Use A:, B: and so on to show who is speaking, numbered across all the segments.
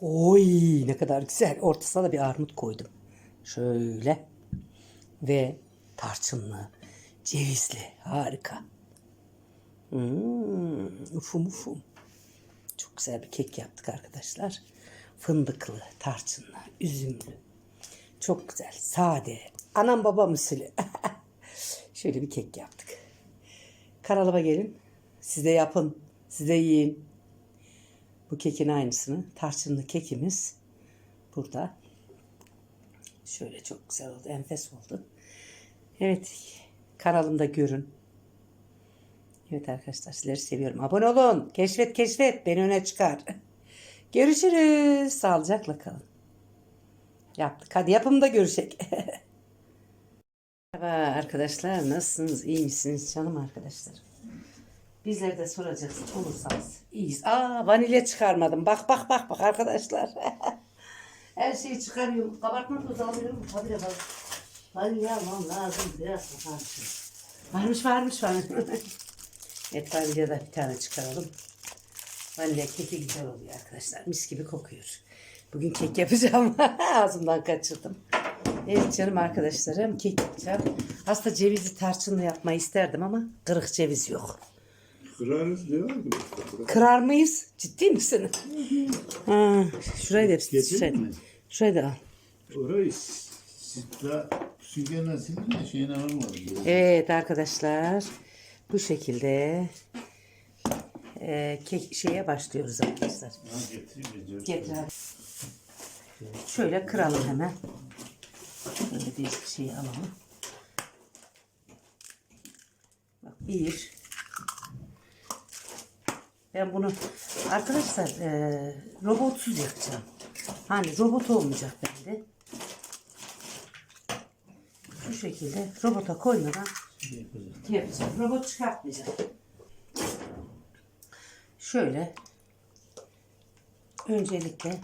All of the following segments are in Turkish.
A: Oy ne kadar güzel. Ortasına da bir armut koydum. Şöyle. Ve tarçınlı, cevizli. Harika. Hmm, ufum ufum. Çok güzel bir kek yaptık arkadaşlar. Fındıklı, tarçınlı, üzümlü. Çok güzel, sade. Anam babam usulü. Şöyle bir kek yaptık. Kanalıma gelin. Siz de yapın. Siz de yiyin. Bu kekin aynısını. Tarçınlı kekimiz burada. Şöyle çok güzel oldu. Enfes oldu. Evet. Kanalımda görün. Evet arkadaşlar sizleri seviyorum. Abone olun. Keşfet keşfet. Beni öne çıkar. Görüşürüz. Sağlıcakla kalın. Yaptık. Hadi yapımda görüşecek. Merhaba arkadaşlar. Nasılsınız? İyi misiniz canım arkadaşlar? Bizler de soracaksınız olursanız. İyiyiz. Aa vanilya çıkarmadım. Bak bak bak bak arkadaşlar. Her şeyi çıkarıyorum. Kabartma tozu alıyorum. Hadi bak. Vanilya almam lazım. Biraz bakarım. Varmış varmış varmış. evet vanilya da bir tane çıkaralım. Vanilya keki güzel oluyor arkadaşlar. Mis gibi kokuyor. Bugün kek yapacağım. Ağzımdan kaçırdım. Evet canım arkadaşlarım kek yapacağım. Aslında cevizli tarçınlı yapmayı isterdim ama kırık ceviz yok.
B: Kırarız diyor mu?
A: Kırar mıyız? Ciddi misin? ha, şurayı da
B: Getirir
A: şurayı,
B: mi?
A: şurayı da al.
B: Orayı sıkla süngerle silince şeyini alamadım.
A: Evet arkadaşlar bu şekilde e, kek, şeye başlıyoruz arkadaşlar.
B: Ha, getireyim diyor.
A: Getir abi. Şöyle kıralım hemen. Böyle bir şey alalım. Bak bir. Ben bunu arkadaşlar e, robotsuz yapacağım. Hani robot olmayacak bende. Şu şekilde robota koymadan yapacağım. Robot çıkartmayacağım. Şöyle öncelikle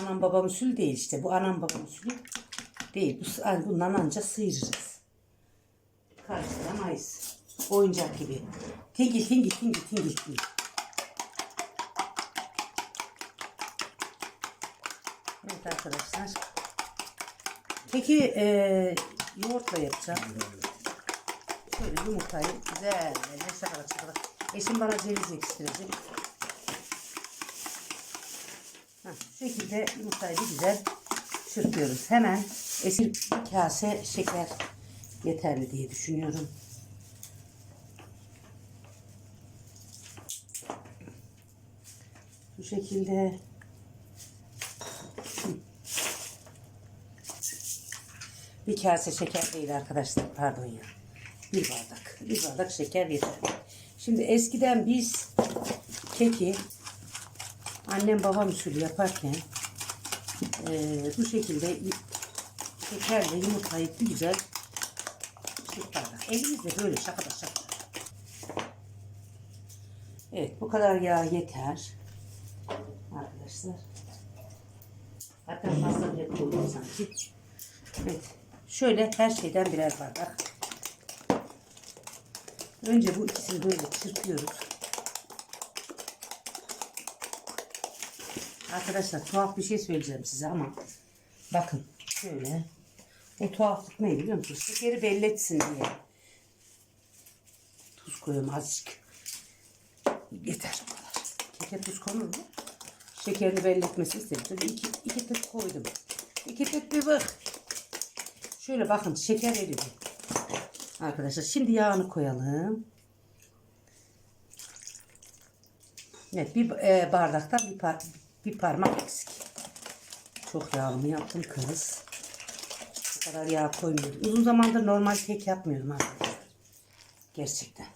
A: anam babam usulü değil işte. Bu anam babam usulü değil. Bu, bundan anca sıyırırız. Karıştıramayız. Oyuncak gibi. Tingil tingil tingil tingil tingil. Evet arkadaşlar. Peki e, yoğurtla yapacağım. Şöyle yumurtayı güzel ne şakala şakala. Eşim bana ceviz yetiştirecek. Heh, şekilde yumurtayı bir güzel çırpıyoruz. Hemen eski bir kase şeker yeterli diye düşünüyorum. Bu şekilde bir kase şeker değil arkadaşlar pardon ya. Bir bardak. Bir bardak şeker yeter. Şimdi eskiden biz keki annem babam usulü yaparken eee, bu şekilde şekerle yumurtayı bir güzel çırpardık. Elimizle böyle şakada şakada. Evet bu kadar yağ yeter. Arkadaşlar. Hatta fazla bile koydum sanki. Evet. Şöyle her şeyden birer bardak. Önce bu ikisini böyle çırpıyoruz. Arkadaşlar tuhaf bir şey söyleyeceğim size ama bakın şöyle o tuhaflık ne biliyor musunuz? Şekeri belli etsin diye. Tuz koyuyorum azıcık. Yeter. Keke tuz konur mu? Şekerini belli etmesi istedim. İki, iki tık koydum. İki tık bir bak. Şöyle bakın şeker eriyor. Arkadaşlar şimdi yağını koyalım. Evet bir e, bardaktan bir, par bir parmak eksik. Çok yağlı yaptım kız? Bu kadar yağ koymuyorum. Uzun zamandır normal kek yapmıyorum arkadaşlar. Gerçekten.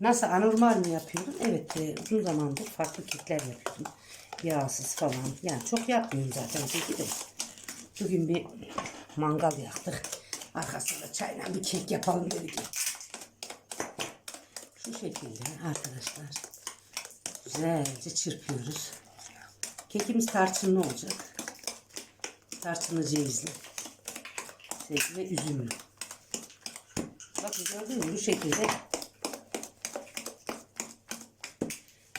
A: Nasıl anormal mi yapıyordum? Evet e, uzun zamandır farklı kekler yapıyordum. Yağsız falan. Yani çok yapmıyorum zaten keki de. Bugün bir mangal yaktık. Arkasında çayla bir kek yapalım dedik. Şu şekilde arkadaşlar güzelce çırpıyoruz. Kekimiz tarçınlı olacak. Tarçınlı cevizli. Sevgi ve üzümlü. Bakın gördünüz mü bu şekilde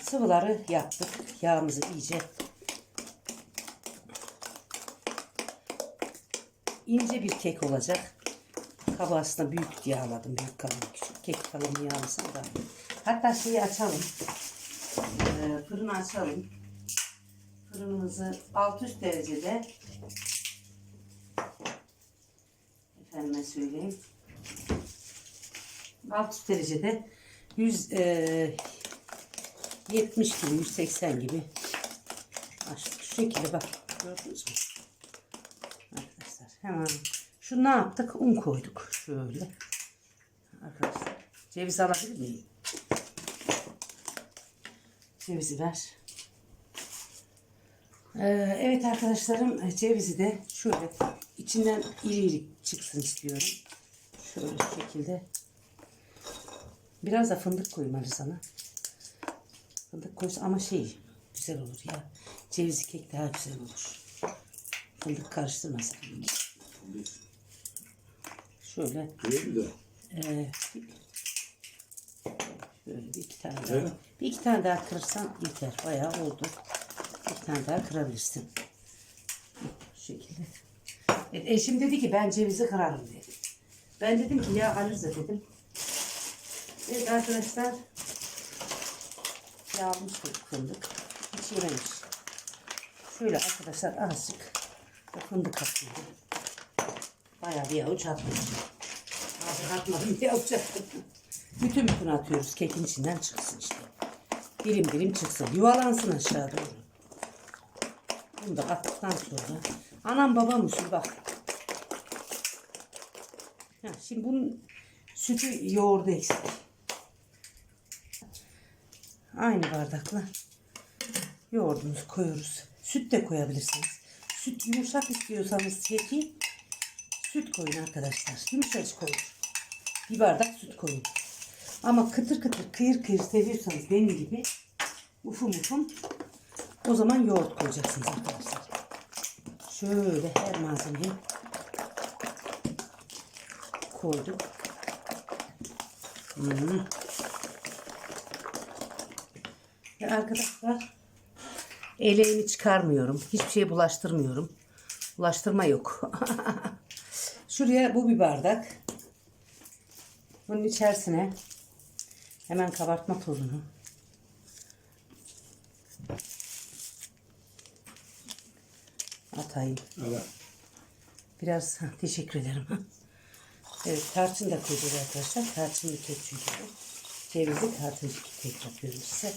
A: sıvıları yaptık. Yağımızı iyice ince bir kek olacak. Kabı aslında büyük yağladım. Büyük kalın. Küçük kek kalın yağlasam da. Hatta şeyi açalım. Ee, fırını açalım. Fırınımızı alt üst derecede efendime söyleyeyim. Alt üst derecede 100 e, 70 gibi 180 gibi açtık. Şu şekilde bak gördünüz mü? Arkadaşlar hemen şu ne yaptık? Un koyduk şöyle. Arkadaşlar ceviz alabilir miyim? Cevizi ver. Ee, evet arkadaşlarım cevizi de şöyle içinden iri iri çıksın istiyorum. Şöyle şekilde. Biraz da fındık koymalı sana. Fındık koysa ama şey güzel olur ya. Cevizli kek daha güzel olur. Fındık karıştırmasın. Şöyle ee, şöyle bir iki tane daha. Bir iki tane daha kırırsan yeter. Bayağı oldu. Bir tane daha kırabilirsin. Şu şekilde. Evet, eşim dedi ki ben cevizi kırarım dedi. Ben dedim ki ya alırız dedim. Evet arkadaşlar. Yağmış fındık. Hiç yememiş. Şöyle arkadaşlar azıcık fındık atıyorum. Bayağı bir avuç atmış. Azıcık atmadım bir avuç attım. Bütün bütün atıyoruz. Kekin içinden çıksın işte. Dilim dilim çıksın. Yuvalansın aşağı doğru. Bunu da attıktan sonra. Anam babam usul bak. Ha, şimdi bunun sütü yoğurdu eksik. Aynı bardakla yoğurdumuzu koyuyoruz. Süt de koyabilirsiniz. Süt yumuşak istiyorsanız keki süt koyun arkadaşlar. Yumuşacık olur. Bir bardak süt koyun. Ama kıtır kıtır kıyır kıyır seviyorsanız benim gibi ufum ufum o zaman yoğurt koyacaksınız arkadaşlar. Şöyle her malzemeyi koyduk. Hmm. Ve arkadaşlar eleğini çıkarmıyorum. Hiçbir şeye bulaştırmıyorum. Bulaştırma yok. Şuraya bu bir bardak. Bunun içerisine hemen kabartma tozunu atayım.
B: Evet.
A: Biraz teşekkür ederim. Evet tarçın da koyacağız arkadaşlar. Tarçınlı kek çünkü bu. Cevizli tarçınlı kek yapıyorum size.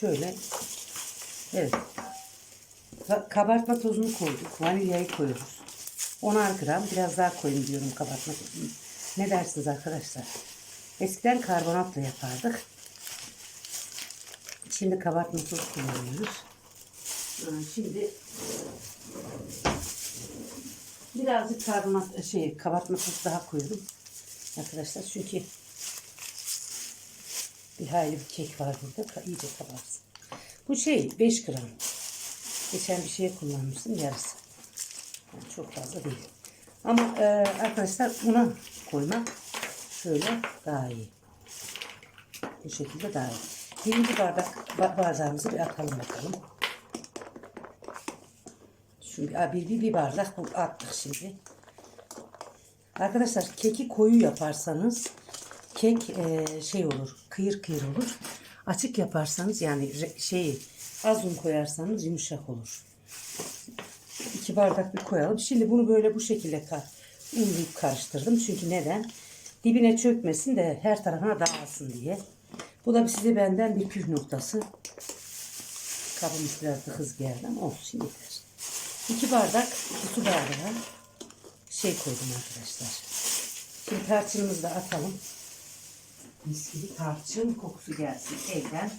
A: Şöyle. Evet. Ka- kabartma tozunu koyduk. Vanilyayı koyuyoruz. 10'ar gram. Biraz daha koyun diyorum kabartma. Ne dersiniz arkadaşlar? Eskiden karbonatla yapardık. Şimdi kabartma tozu kullanıyoruz. Ha, Şimdi birazcık karbonat şey kabartma tozu daha koyuyorum arkadaşlar çünkü bir hayli bir kek var burada iyice kabarsın. Bu şey 5 gram. Geçen bir şeye kullanmıştım yarısı. Yani çok fazla değil. Ama e, arkadaşlar buna koymak şöyle daha iyi. Bu şekilde daha iyi. Birinci bardak ba- bardağımızı bir atalım bakalım. Şimdi bir, bir, bir bardak bu attık şimdi. Arkadaşlar keki koyu yaparsanız kek e, şey olur kıyır kıyır olur. Açık yaparsanız yani şeyi az un koyarsanız yumuşak olur. İki bardak bir koyalım. Şimdi bunu böyle bu şekilde kar, unlayıp karıştırdım. Çünkü neden? Dibine çökmesin de her tarafına dağılsın diye. Bu da size benden bir püf noktası. Kabımız biraz da hız geldi ama olsun yeter. İki bardak su bardağı şey koydum arkadaşlar. Şimdi tarçınımızı da atalım. Mis gibi tarçın kokusu gelsin evden.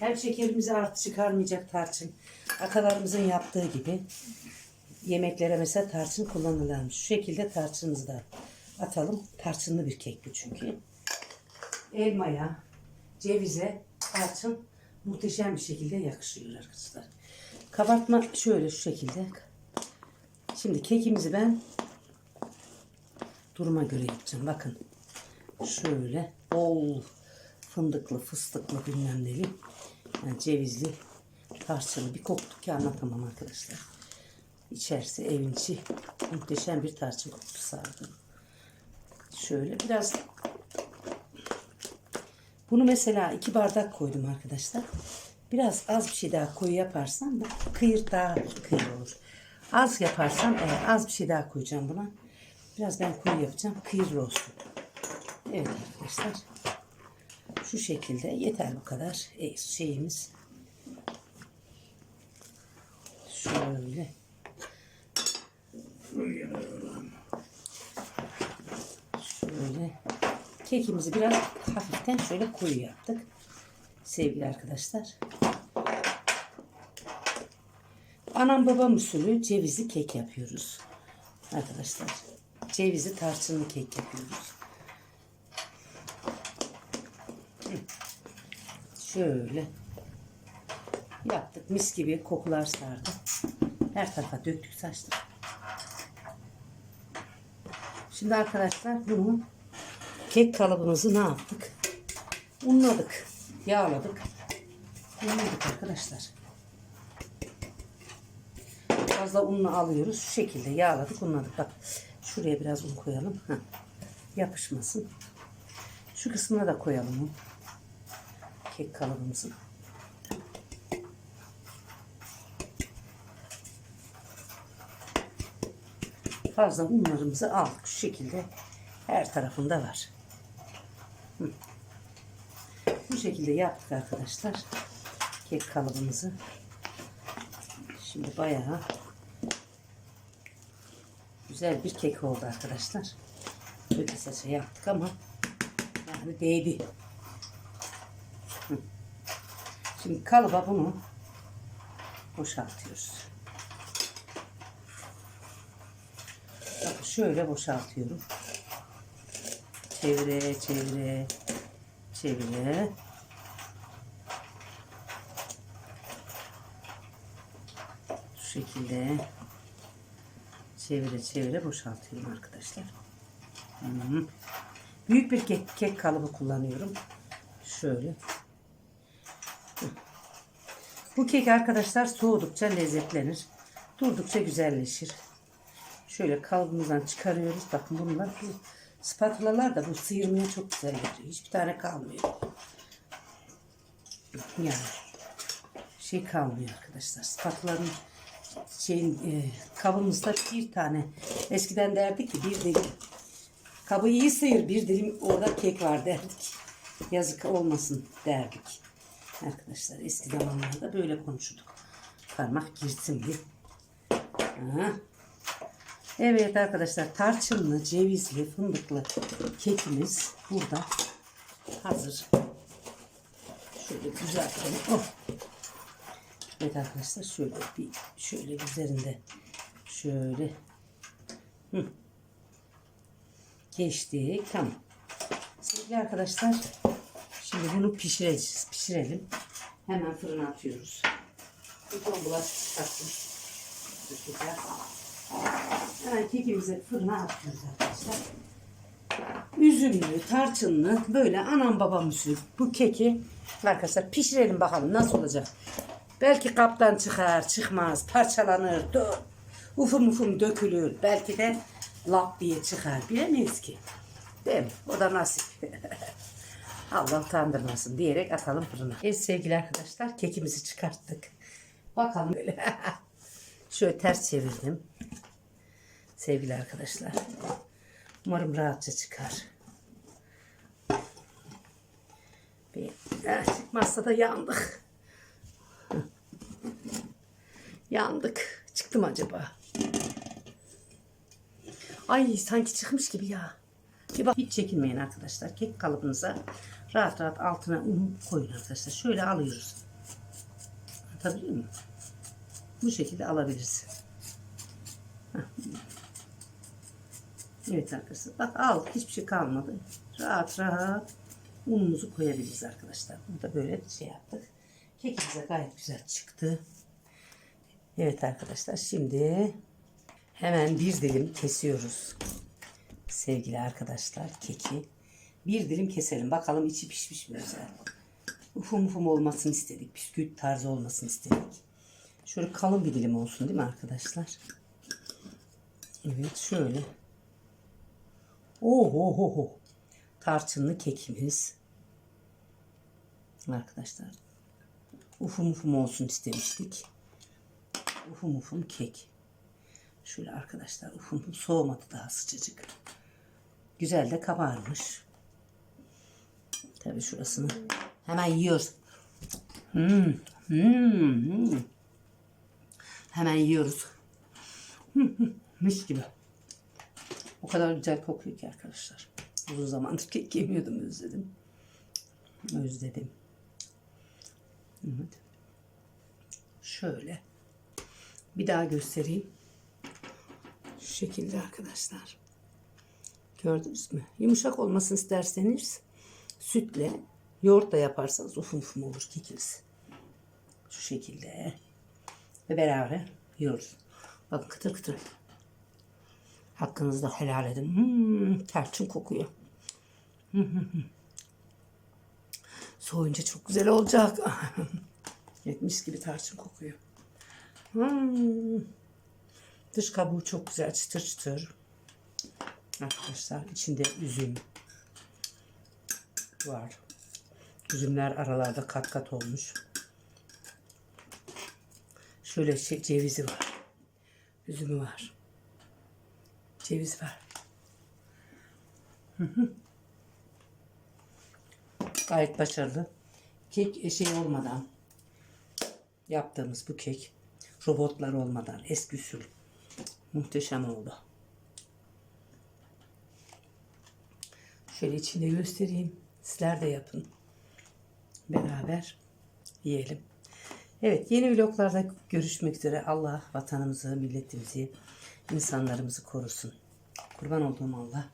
A: Hem şekerimizi artı çıkarmayacak tarçın. Atalarımızın yaptığı gibi yemeklere mesela tarçın kullanırlarmış. Şu şekilde tarçınımızı da atalım. Tarçınlı bir kek bu çünkü. Elmaya, cevize, tarçın muhteşem bir şekilde yakışıyor arkadaşlar. Kabartma şöyle şu şekilde. Şimdi kekimizi ben duruma göre yapacağım. Bakın. Şöyle bol fındıklı, fıstıklı bilmem neli. Yani cevizli, tarçınlı bir koktu ki anlatamam arkadaşlar. İçerisi evin içi muhteşem bir tarçın kokusu sardı. Şöyle biraz bunu mesela iki bardak koydum arkadaşlar. Biraz az bir şey daha koyu yaparsam bu kıyır daha kıyır olur. Az yaparsam eğer az bir şey daha koyacağım buna. Biraz ben koyu yapacağım. Kıyırlı olsun. Evet arkadaşlar. Şu şekilde yeter bu kadar e, şeyimiz. Şöyle. Şöyle. Kekimizi biraz hafiften şöyle koyu yaptık. Sevgili arkadaşlar. Anam babam usulü cevizli kek yapıyoruz. Arkadaşlar. Cevizli tarçınlı kek yapıyoruz. Şöyle yaptık. Mis gibi kokular sardı. Her tarafa döktük saçtık. Şimdi arkadaşlar bunu kek kalıbımızı ne yaptık? Unladık. Yağladık. Unladık arkadaşlar. Fazla ununu alıyoruz. Şu şekilde yağladık, unladık. Bak şuraya biraz un koyalım. Heh. Yapışmasın. Şu kısmına da koyalım un. Kek kalıbımızın. Fazla unlarımızı aldık. Şu şekilde her tarafında var. Bu şekilde yaptık arkadaşlar. Kek kalıbımızı. Şimdi bayağı güzel bir kek oldu arkadaşlar. Böyle saça yaptık ama yani değdi. Şimdi kalıba bunu boşaltıyoruz. Şöyle boşaltıyorum. Çevire, çevire, çevire. Şu şekilde çevire çevire boşaltıyorum arkadaşlar. Büyük bir kek, kek kalıbı kullanıyorum. Şöyle. Bu kek arkadaşlar soğudukça lezzetlenir. Durdukça güzelleşir. Şöyle kalıbımızdan çıkarıyoruz. Bakın bunlar bu spatulalar da bu sıyırmaya çok güzel yarıyor. Hiçbir tane kalmıyor. Yani şey kalmıyor arkadaşlar. Spatulanın şeyin e, kabımızda bir tane eskiden derdik ki bir dilim kabı iyi sıyır bir dilim orada kek var derdik. Yazık olmasın derdik. Arkadaşlar eski zamanlarda böyle konuşurduk. Parmak girsin diye. Ha. Evet arkadaşlar tarçınlı, cevizli, fındıklı kekimiz burada hazır. Şöyle düzeltelim. Oh. Evet arkadaşlar şöyle bir şöyle üzerinde şöyle Hı. geçtik. Tamam. Sevgili arkadaşlar şimdi bunu pişireceğiz. Pişirelim. Hemen fırına atıyoruz. Bir ton bulaşık çıkarttım. Güzel. Hemen kekimizi fırına atıyoruz arkadaşlar. Üzümlü, tarçınlı böyle anam babam usulü bu keki arkadaşlar pişirelim bakalım nasıl olacak. Belki kaptan çıkar, çıkmaz, parçalanır, ufum ufum dökülür. Belki de lap diye çıkar. Bilemeyiz ki. Değil mi? O da nasip. Allah utandırmasın diyerek atalım fırına. Evet sevgili arkadaşlar kekimizi çıkarttık. Bakalım böyle. Şöyle ters çevirdim. Sevgili arkadaşlar. Umarım rahatça çıkar. Bir, eh, çıkmazsa da yandık. Yandık. Çıktı mı acaba? Ay sanki çıkmış gibi ya. Bir bak hiç çekinmeyin arkadaşlar. Kek kalıbınıza rahat rahat altına un koyun arkadaşlar. Şöyle alıyoruz. Anlatabiliyor muyum? Bu şekilde alabiliriz. Heh. Evet arkadaşlar. Bak aldık. Hiçbir şey kalmadı. Rahat rahat unumuzu koyabiliriz arkadaşlar. Bunu da böyle şey yaptık. Kekimiz de gayet güzel çıktı. Evet arkadaşlar. Şimdi hemen bir dilim kesiyoruz. Sevgili arkadaşlar keki Bir dilim keselim. Bakalım içi pişmiş mi güzel. Ufum ufum olmasını istedik. Bisküvit tarzı olmasını istedik. Şöyle kalın bir dilim olsun değil mi arkadaşlar? Evet şöyle. Oh oh oh oh. Tarçınlı kekimiz. Arkadaşlar. Ufum ufum olsun istemiştik. Ufum ufum kek. Şöyle arkadaşlar ufum ufum soğumadı daha sıcacık. Güzel de kabarmış. Tabii şurasını hemen yiyoruz. Hmm, hmm, hmm. Hemen yiyoruz. Hmm, hmm, Mis gibi. O kadar güzel kokuyor ki arkadaşlar. Uzun zamandır kek yemiyordum özledim. Özledim. Evet. Şöyle. Bir daha göstereyim. Şu şekilde arkadaşlar. Gördünüz mü? Yumuşak olmasını isterseniz sütle yoğurt da yaparsanız ufum ufum olur kekiniz. Şu şekilde. Ve beraber yiyoruz. Bakın kıtır kıtır. Hakkınızda helal edin. Hmm, tarçın kokuyor. Soğuyunca çok güzel olacak. Yetmiş gibi tarçın kokuyor. Hmm. Dış kabuğu çok güzel çıtır çıtır. Arkadaşlar içinde üzüm var. Üzümler aralarda kat kat olmuş. Şöyle şey, cevizi var. Üzümü var. Ceviz var. Gayet başarılı. Kek e, şey olmadan yaptığımız bu kek robotlar olmadan eski usul muhteşem oldu. Şöyle içinde göstereyim. Sizler de yapın. Beraber yiyelim. Evet yeni vloglarda görüşmek üzere. Allah vatanımızı, milletimizi, insanlarımızı korusun. Kurban olduğum Allah.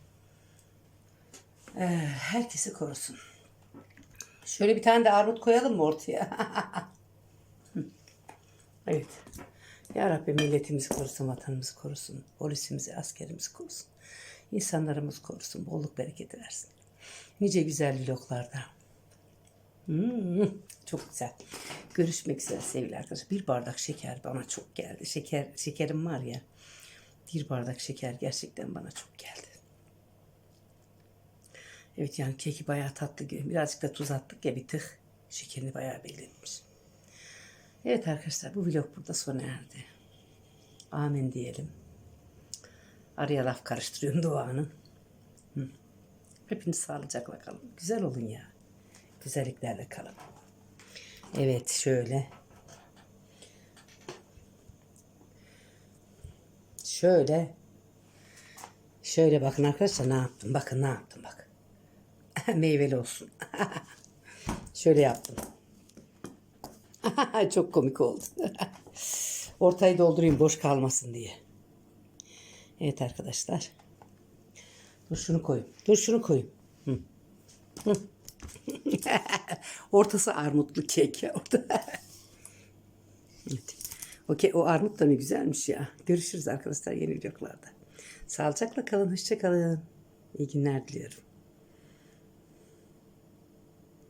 A: Ee, herkesi korusun. Şöyle bir tane de armut koyalım mı ortaya? Evet. Ya Rabbi milletimizi korusun, vatanımızı korusun, polisimizi, askerimizi korusun. İnsanlarımızı korusun, bolluk bereketi versin. Nice güzel vloglarda. Hmm, çok güzel. Görüşmek üzere sevgili arkadaşlar. Bir bardak şeker bana çok geldi. Şeker şekerim var ya. Bir bardak şeker gerçekten bana çok geldi. Evet yani keki bayağı tatlı. Birazcık da tuz attık ya bir tık. Şekerini bayağı belli etmiş. Evet arkadaşlar bu vlog burada sona erdi. Amin diyelim. Araya laf karıştırıyorum duanın. Hı. Hepiniz sağlıcakla kalın. Güzel olun ya. Güzelliklerle kalın. Evet şöyle. Şöyle. Şöyle bakın arkadaşlar ne yaptım. Bakın ne yaptım bak. Meyveli olsun. şöyle yaptım. Çok komik oldu. Ortayı doldurayım boş kalmasın diye. Evet arkadaşlar. Dur şunu koyayım. Dur şunu koyayım. Hı. Hı. Ortası armutlu kek. Orta. evet. Okey, o armut da ne güzelmiş ya. Görüşürüz arkadaşlar yeni vloglarda. Sağlıcakla kalın, hoşça kalın. İyi günler diliyorum.